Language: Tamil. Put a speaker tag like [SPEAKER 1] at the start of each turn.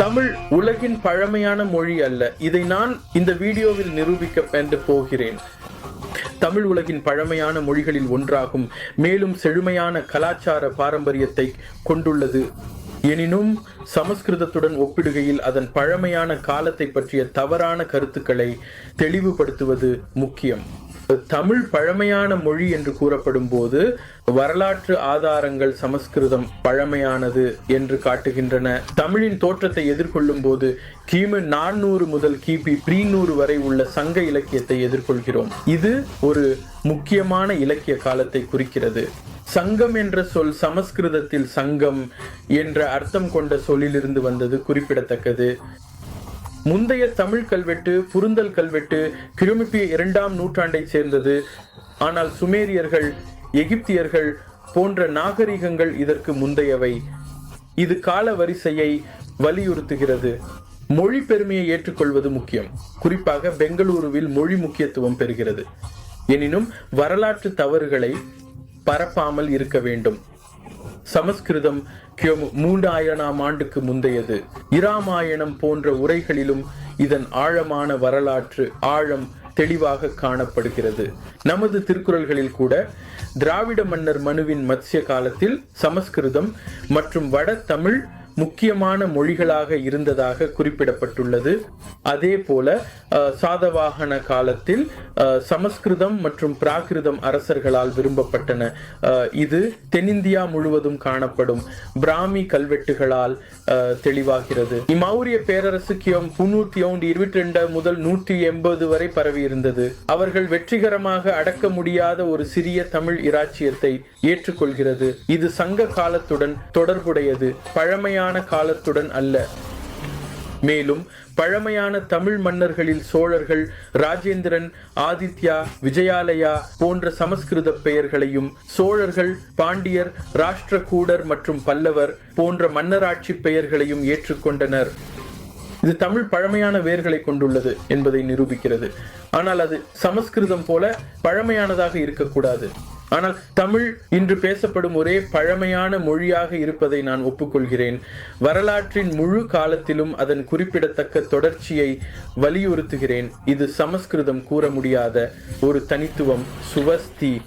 [SPEAKER 1] தமிழ் உலகின் பழமையான மொழி அல்ல. இதை நான் இந்த வீடியோவில் நிரூபிக்க என்று போகிறேன். தமிழ் உலகின் பழமையான மொழிகளில் ஒன்றாகும். மேலும் செழுமையான கலாச்சார பாரம்பரியத்தை கொண்டுள்ளது. எனினும் சமஸ்கிருதத்துடன் ஒப்பிடுகையில் அதன் பழமையான காலத்தை பற்றிய தவறான கருத்துக்களை தெளிவுபடுத்துவது முக்கியம். தமிழ் பழமையான மொழி என்று கூறப்படும் போது வரலாற்று ஆதாரங்கள் சமஸ்கிருதம் பழமையானது என்று காட்டுகின்றன. தமிழின் தோற்றத்தை எதிர்கொள்ளும் போது கிமு நானூறு முதல் கிபி ப்ரீநூறு வரை உள்ள சங்க இலக்கியத்தை எதிர்கொள்கிறோம். இது ஒரு முக்கியமான இலக்கிய காலத்தை குறிக்கிறது. சங்கம் என்ற சொல் சமஸ்கிருதத்தில் சங்கம் என்ற அர்த்தம் கொண்ட சொல்லிலிருந்து வந்தது குறிப்பிடத்தக்கது. முந்தைய தமிழ் கல்வெட்டு புருந்தல் கல்வெட்டு கிருமிப்பிய இரண்டாம் நூற்றாண்டை சேர்ந்தது. ஆனால் சுமேரியர்கள் எகிப்தியர்கள் போன்ற நாகரிகங்கள் இதற்கு முந்தையவை. இது கால வரிசையை வலியுறுத்துகிறது. மொழி பெருமையை ஏற்றுக்கொள்வது முக்கியம். குறிப்பாக பெங்களூருவில் மொழி முக்கியத்துவம் பெறுகிறது. எனினும் வரலாற்று தவறுகளை பரப்பாமல் இருக்க வேண்டும். சமஸ்கிருதம் கிமு மூன்றாயிரம் ஆண்டுக்கு முந்தையது. இராமாயணம் போன்ற உரைகளிலும் இதன் ஆழமான வரலாற்று ஆழம் தெளிவாக காணப்படுகிறது. நமது திருக்குறள்களில் கூட திராவிட மன்னர் மனுவின் மத்திய காலத்தில் சமஸ்கிருதம் மற்றும் வட தமிழ் முக்கியமான மொழிகளாக இருந்ததாக குறிப்பிடப்பட்டுள்ளது. அதே போல சாதவாகன காலத்தில் சமஸ்கிருதம் மற்றும் பிராகிருதம் அரசர்களால் விரும்பப்பட்டன. இது தென்னிந்தியா முழுவதும் காணப்படும். பிராமி கல்வெட்டுகளால் தெளிவாகிறது. இம்மௌரிய பேரரசு கியம் முன்னூத்தி ஒன்று இருபத்தி ரெண்டு முதல் நூற்றி எண்பது வரை பரவி இருந்தது அவர்கள் வெற்றிகரமாக அடக்க முடியாத ஒரு சிறிய தமிழ் இராச்சியத்தை ஏற்றுக்கொள்கிறது. இது சங்க காலத்துடன் தொடர்புடையது. பழமையான காலத்துடன் அல்ல. மேலும் பழமையான தமிழ் மன்னர்களில் சோழர்கள் ராஜேந்திரன் ஆதித்யா விஜயாலயா போன்ற சமஸ்கிருத பெயர்களையும் சோழர்கள் பாண்டியர் ராஷ்டிரகூடர் மற்றும் பல்லவர் போன்ற மன்னராட்சி பெயர்களையும் ஏற்றுக்கொண்டனர். இது தமிழ் பழமையான வேர்களை கொண்டுள்ளது என்பதை நிரூபிக்கிறது. ஆனால் அது சமஸ்கிருதம் போல பழமையானதாக இருக்கக்கூடாது. ஆனால் தமிழ் இன்று பேசப்படும் ஒரே பழமையான மொழியாக இருப்பதை நான் ஒப்புக்கொள்கிறேன். வரலாற்றின் முழு காலத்திலும் அதன் குறிப்பிடத்தக்க தொடர்ச்சியை வலியுறுத்துகிறேன். இது சமஸ்கிருதம் கூற முடியாத ஒரு தனித்துவம் சுவஸ்தி.